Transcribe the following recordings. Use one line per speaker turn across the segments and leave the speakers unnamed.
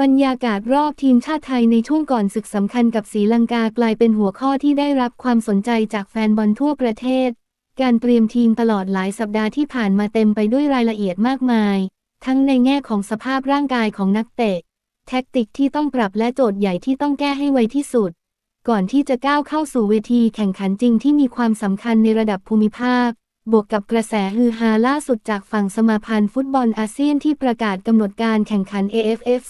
บรรยากาศรอบทีมชาติไทยในช่วงก่อนศึกสำคัญกับศรีลังกากลายเป็นหัวข้อที่ได้รับความสนใจจากแฟนบอลทั่วประเทศ การเตรียมทีมตลอดหลายสัปดาห์ที่ผ่านมาเต็มไปด้วยรายละเอียดมากมาย ทั้งในแง่ของสภาพร่างกายของนักเตะ แท็กติกที่ต้องปรับและโจทย์ใหญ่ที่ต้องแก้ให้ไวที่สุด ก่อนที่จะก้าวเข้าสู่เวทีแข่งขันจริงที่มีความสำคัญในระดับภูมิภาค บวกกับกระแสฮือฮาล่าสุดจากฝั่งสมาพันธ์ฟุตบอลอาเซียนที่ประกาศกำหนดการแข่งขัน AFF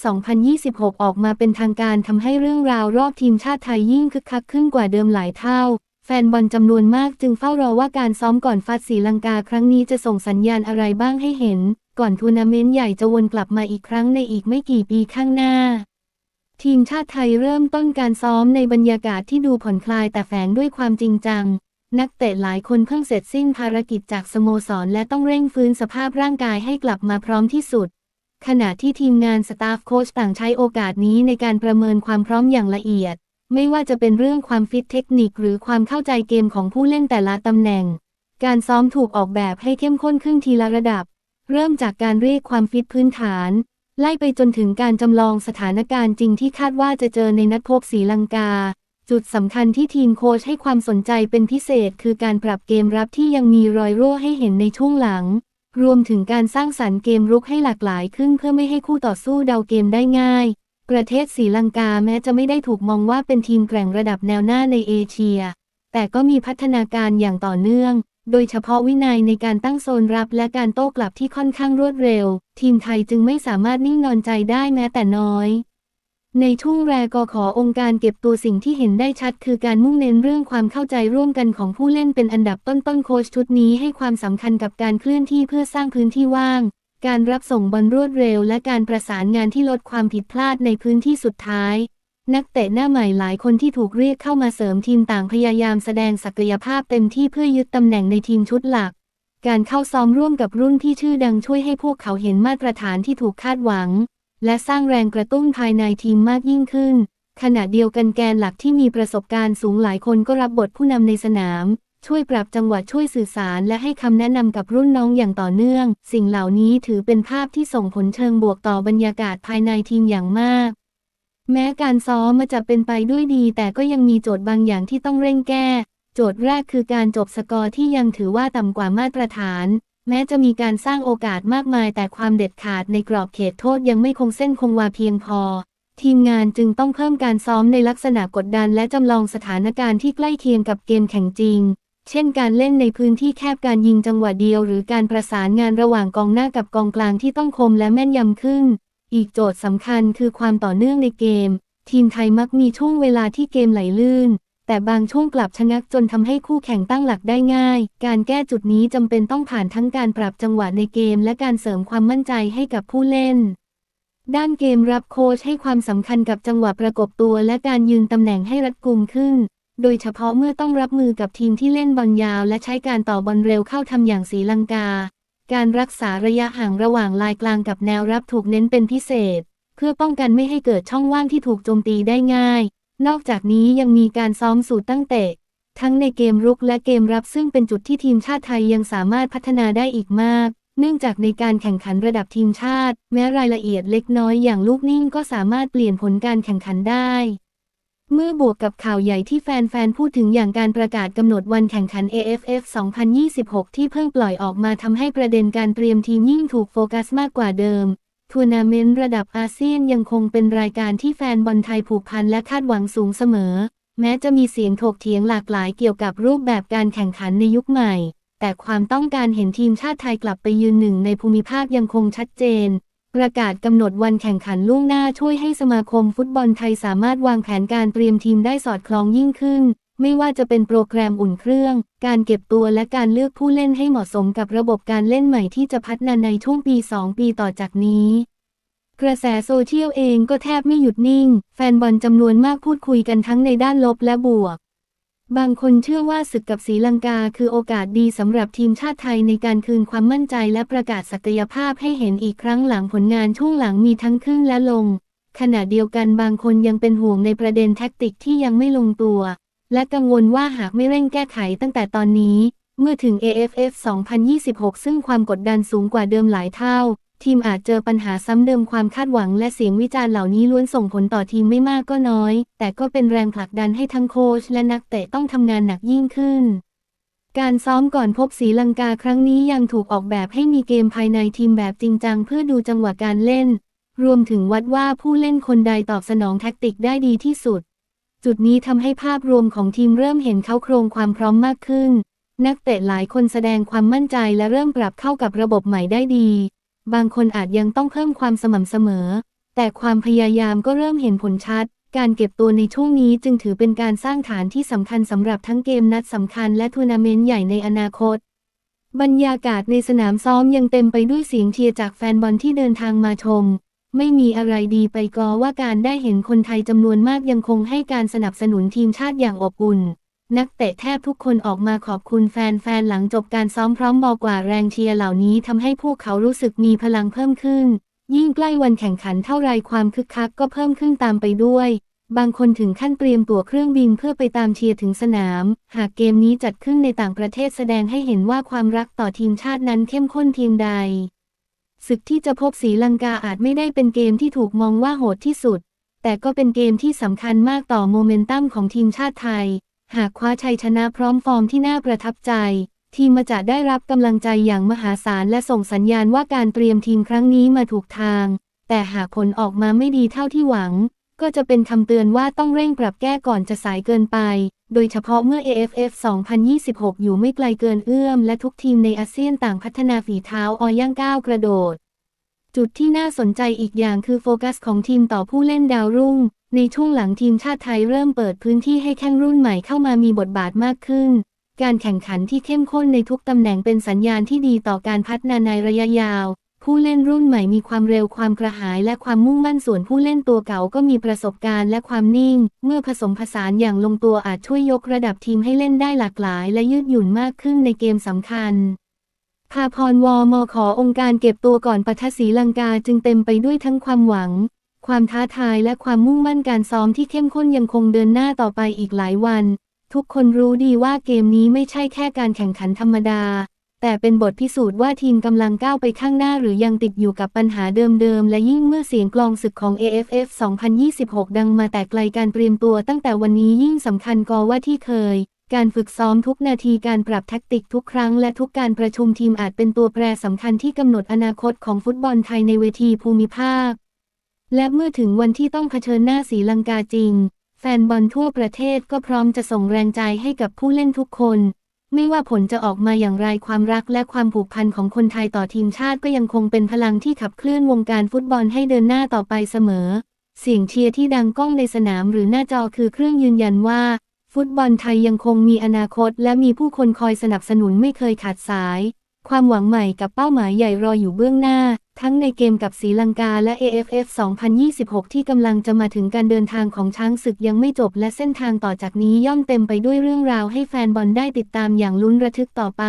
2026 ออกมาเป็นทางการทำให้เรื่องราวรอบทีมชาติไทยยิ่งคึกคักขึ้นกว่าเดิมหลายเท่า แฟนบอลจำนวนมากจึงเฝ้ารอว่าการซ้อมก่อนฟัดศรีลังกาครั้งนี้จะส่งสัญญาณอะไรบ้างให้เห็น ก่อนทัวร์นาเมนต์ใหญ่จะวนกลับมาอีกครั้งในอีกไม่กี่ปีข้างหน้าทีมชาติไทยเริ่มต้นการซ้อมในบรรยากาศที่ดูผ่อนคลายแต่แฝงด้วยความจริงจัง นักเตะหลายคนเพิ่งเสร็จสิ้นภารกิจจากสโมสร และต้องเร่งฟื้นสภาพร่างกายให้กลับมาพร้อมที่สุด ขณะที่ทีมงานสตาฟโค้ชต่างใช้โอกาสนี้ในการประเมินความพร้อมอย่างละเอียด ไม่ว่าจะเป็นเรื่องความฟิตเทคนิคหรือความเข้าใจเกมของผู้เล่นแต่ละตำแหน่ง การซ้อมถูกออกแบบให้เข้มข้นขึ้นทีละระดับ เริ่มจากการเรียกความฟิตพื้นฐาน ไล่ไปจนถึงการจำลองสถานการณ์จริงที่คาดว่าจะเจอในนัดพบศรีลังกา จุดสำคัญที่ทีมโค้ชให้ความสนใจเป็นพิเศษคือการปรับเกมรับที่ยังมีรอยรั่วให้เห็นในช่วงหลัง รวมถึงการสร้างสรรค์เกมรุกให้หลากหลายขึ้นเพื่อไม่ให้คู่ต่อสู้เดาเกมได้ง่าย ประเทศศรีลังกาแม้จะไม่ได้ถูกมองว่าเป็นทีมแกร่งระดับแนวหน้าในเอเชีย แต่ก็มีพัฒนาการอย่างต่อเนื่อง โดยเฉพาะวินัยในการตั้งโซนรับและการโต้กลับที่ค่อนข้างรวดเร็ว ทีมไทยจึงไม่สามารถนิ่งนอนใจได้แม้แต่น้อย ในช่วงแรกก็ขอองค์การเก็บตัวสิ่งที่เห็นได้ชัด คือการมุ่งเน้นเรื่องความเข้าใจร่วมกันของผู้เล่นเป็นอันดับต้นๆโค้ชชุดนี้ให้ความสำคัญกับการเคลื่อนที่เพื่อสร้างพื้นที่ว่าง การรับส่งบอลรวดเร็ว และการประสานงานที่ลดความผิดพลาดในพื้นที่สุดท้าย นักเตะหน้าใหม่หลายคนที่ถูกเรียกเข้ามาเสริมทีมต่างพยายามแสดงศักยภาพเต็มที่เพื่อยึดตำแหน่งในทีมชุดหลัก การเข้าซ้อมร่วมกับรุ่นที่ชื่อดังช่วยให้พวกเขาเห็นมาตรฐานที่ถูกคาดหวัง และสร้างแรงกระตุ้นภายในทีมมากยิ่งขึ้น ขณะเดียวกันแกนหลักที่มีประสบการณ์สูงหลายคนก็รับบทผู้นำในสนาม ช่วยปรับจังหวะช่วยสื่อสารและให้คำแนะนำกับรุ่นน้องอย่างต่อเนื่อง สิ่งเหล่านี้ถือเป็นภาพที่ส่งผลเชิงบวกต่อบรรยากาศภายในทีมอย่างมากแม้การซ้อมมาจะเป็นไปด้วยดี แต่ก็ยังมีโจทย์บางอย่างที่ต้องเร่งแก้ โจทย์แรกคือการจบสกอร์ที่ยังถือว่าต่ำกว่ามาตรฐาน แม้จะมีการสร้างโอกาสมากมายแต่ความเด็ดขาดในกรอบเขตโทษยังไม่คงเส้นคงวาเพียงพอ ทีมงานจึงต้องเพิ่มการซ้อมในลักษณะกดดันและจำลองสถานการณ์ที่ใกล้เคียงกับเกมแข่งจริง เช่นการเล่นในพื้นที่แคบการยิงจังหวะเดียว หรือการประสานงานระหว่างกองหน้ากับกองกลางที่ต้องคมและแม่นยำขึ้น อีกโจทย์สำคัญคือความต่อเนื่องในเกม ทีมไทยมักมีช่วงเวลาที่เกมไหลลื่น แต่บางช่วงกลับชะงักจนทำให้คู่แข่งตั้งหลักได้ง่าย การแก้จุดนี้จำเป็นต้องผ่านทั้งการปรับจังหวะในเกม และการเสริมความมั่นใจให้กับผู้เล่น ด้านเกมรับโค้ชให้ความสำคัญกับจังหวะประกบตัว และการยืนตำแหน่งให้รัดกุมขึ้น โดยเฉพาะเมื่อต้องรับมือกับทีมที่เล่นบอลยาว และใช้การต่อบอลเร็วเข้าทำอย่างสีลังกา การรักษาระยะห่างระหว่างลายกลางกับแนวรับถูกเน้นเป็นพิเศษ เพื่อป้องกันไม่ให้เกิดช่องว่างที่ถูกโจมตีได้ง่าย นอกจากนี้ยังมีการซ้อมสูตรตั้งเตะ ทั้งในเกมรุกและเกมรับซึ่งเป็นจุดที่ทีมชาติไทยยังสามารถพัฒนาได้อีกมาก เนื่องจากในการแข่งขันระดับทีมชาติ แม้รายละเอียดเล็กน้อยอย่างลูกนิ่งก็สามารถเปลี่ยนผลการแข่งขันได้ เมื่อบวกกับข่าวใหญ่ที่แฟนๆ พูดถึงอย่างการประกาศกำหนดวันแข่งขัน AFF 2026 ที่เพิ่งปล่อยออกมาทำให้ประเด็นการเตรียมทีมยิ่งถูกโฟกัสมากกว่าเดิม ทัวร์นาเมนต์ระดับอาเซียนยังคงเป็นรายการที่แฟนบอลไทยผูกพันและคาดหวังสูงเสมอ แม้จะมีเสียงถกเถียงหลากหลายเกี่ยวกับรูปแบบการแข่งขันในยุคใหม่ แต่ความต้องการเห็นทีมชาติไทยกลับไปยืนหนึ่งในภูมิภาคยังคงชัดเจน ประกาศกำหนดวันแข่งขันล่วงหน้าช่วยให้สมาคมฟุตบอลไทยสามารถวางแผนการเตรียมทีมได้สอดคล้องยิ่งขึ้น ไม่ว่าจะเป็นโปรแกรมอุ่นเครื่อง การเก็บตัวและการเลือกผู้เล่นให้เหมาะสมกับระบบการเล่นใหม่ที่จะพัฒนาในช่วงปี 2 ปีต่อจากนี้ กระแสโซเชียลเองก็แทบไม่หยุดนิ่ง แฟนบอลจำนวนมากพูดคุยกันทั้งในด้านลบและบวก บางคนเชื่อว่าศึกกับศรีลังกาคือโอกาสดีสำหรับทีมชาติไทยในการคืนความมั่นใจและประกาศศักยภาพให้เห็นอีกครั้งหลังผลงานช่วงหลังมีทั้งขึ้นและลง ขณะเดียวกันบางคนยังเป็นห่วงในประเด็นแท็กติกที่ยังไม่ลงตัว และกังวลว่าหากไม่เร่งแก้ไขตั้งแต่ตอนนี้ เมื่อถึง AFF 2026 ซึ่งความกดดันสูงกว่าเดิมหลายเท่า ทีมอาจเจอปัญหาซ้ำเดิมความคาดหวังและเสียงวิจารณ์เหล่านี้ล้วนส่งผลต่อทีมไม่มากก็น้อย แต่ก็เป็นแรงผลักดันให้ทั้งโค้ชและนักเตะต้องทำงานหนักยิ่งขึ้นการซ้อมก่อนพบศรีลังกาครั้งนี้ยังถูกออกแบบให้มีเกมภายในทีมแบบจริงจังเพื่อดูจังหวะการเล่น รวมถึงวัดว่าผู้เล่นคนใดตอบสนองแท็กติกได้ดีที่สุด จุดนี้ทำให้ภาพรวมของทีมเริ่มเห็นเขาโครงความพร้อมมากขึ้น นักเตะหลายคนแสดงความมั่นใจและเริ่มปรับเข้ากับระบบใหม่ได้ดี บางคนอาจยังต้องเพิ่มความสม่ำเสมอ แต่ความพยายามก็เริ่มเห็นผลชัด การเก็บตัวในช่วงนี้จึงถือเป็นการสร้างฐานที่สำคัญสำหรับทั้งเกมนัดสำคัญและทัวร์นาเมนต์ใหญ่ในอนาคตบรรยากาศในสนามซ้อมยังเต็มไปด้วยเสียงเชียร์จากแฟนบอลที่เดินทางมาชม ไม่มีอะไรดีไปกอว่าการได้เห็นคนไทยจำนวนมากยังคงให้การสนับสนุนทีมชาติอย่างอบอุ่น นักเตะแทบทุกคนออกมาขอบคุณแฟนๆหลังจบการซ้อมพร้อมบอกว่าแรงเชียร์เหล่านี้ทำให้พวกเขารู้สึกมีพลังเพิ่มขึ้น ยิ่งใกล้วันแข่งขันเท่าไรความคึกคักก็เพิ่มขึ้นตามไปด้วย บางคนถึงขั้นเตรียมตั๋วเครื่องบินเพื่อไปตามเชียร์ถึงสนาม หากเกมนี้จัดขึ้นในต่างประเทศแสดงให้เห็นว่าความรักต่อทีมชาตินั้นเข้มข้นเพียงใด ศึกที่จะพบสีลังกาอาจไม่ได้เป็นเกมที่ถูกมองว่าโหดที่สุด แต่ก็เป็นเกมที่สำคัญมากต่อโมเมนตัมของทีมชาติไทย หากคว้าชัยชนะพร้อมฟอร์มที่น่าประทับใจ ทีมมาจะได้รับกำลังใจอย่างมหาศาลและส่งสัญญาณว่าการเตรียมทีมครั้งนี้มาถูกทาง แต่หากผลออกมาไม่ดีเท่าที่หวัง ก็จะเป็นคำเตือนว่าต้องเร่งปรับแก้ก่อนจะสายเกินไป โดยเฉพาะเมื่อ AFF 2026 อยู่ไม่ไกลเกินเอื้อม และทุกทีมในอาเซียนต่างพัฒนาฝีเท้าอย่างก้าวกระโดด จุดที่น่าสนใจอีกอย่างคือโฟกัสของทีมต่อผู้เล่นดาวรุ่ง ในช่วงหลังทีมชาติไทยเริ่มเปิดพื้นที่ให้แข้งรุ่นใหม่เข้ามามีบทบาทมากขึ้น การแข่งขันที่เข้มข้นในทุกตำแหน่งเป็นสัญญาณที่ดีต่อการพัฒนาในระยะยาว ผู้เล่นรุ่นใหม่มีความเร็วความกระหายและความมุ่งมั่นส่วนผู้เล่นตัวเก่าก็มีประสบการณ์และความนิ่ง เมื่อผสมผสานอย่างลงตัวอาจช่วยยกระดับทีมให้เล่นได้หลากหลาย และยืดหยุ่นมากขึ้นในเกมสำคัญภาพรวมขอองค์การเก็บตัวก่อนปะทะศีลังกาจึงเต็มไปด้วยทั้งความหวัง ความท้าทายและความมุ่งมั่นการซ้อมที่เข้มข้นยังคงเดินหน้าต่อไปอีกหลายวัน ทุกคนรู้ดีว่าเกมนี้ไม่ใช่แค่การแข่งขันธรรมดา แต่เป็นบทพิสูจน์ว่าทีมกำลังก้าวไปข้างหน้าหรือยังติดอยู่กับปัญหาเดิมๆ และยิ่งเมื่อเสียงกลองศึกของ AFF 2026 ดังมาแต่ไกลการเตรียมตัวตั้งแต่วันนี้ยิ่งสำคัญกว่าที่เคย การฝึกซ้อมทุกนาทีการปรับแท็กติกทุกครั้งและทุกการประชุมทีมอาจเป็นตัวแปรสำคัญที่กำหนดอนาคตของฟุตบอลไทยในเวทีภูมิภาค และเมื่อถึงวันที่ต้องเผชิญหน้าศรีลังกาจริง แฟนบอลทั่วประเทศก็พร้อมจะส่งแรงใจให้กับผู้เล่นทุกคน ไม่ว่าผลจะออกมาอย่างไรความรักและความผูกพันของคนไทยต่อทีมชาติก็ยังคงเป็นพลังที่ขับเคลื่อนวงการฟุตบอลให้เดินหน้าต่อไปเสมอ เสียงเชียร์ที่ดังก้องในสนามหรือหน้าจอคือเครื่องยืนยันว่า ฟุตบอลไทยยังคงมีอนาคต และมีผู้คนคอยสนับสนุนไม่เคยขาดสาย ความหวังใหม่กับเป้าหมายใหญ่รออยู่เบื้องหน้า ทั้งในเกมกับศรีลังกาและ AFF 2026 ที่กำลังจะมาถึงการเดินทางของช้างศึกยังไม่จบ และเส้นทางต่อจากนี้ย่อมเต็มไปด้วยเรื่องราวให้แฟนบอลได้ติดตามอย่างลุ้นระทึกต่อไป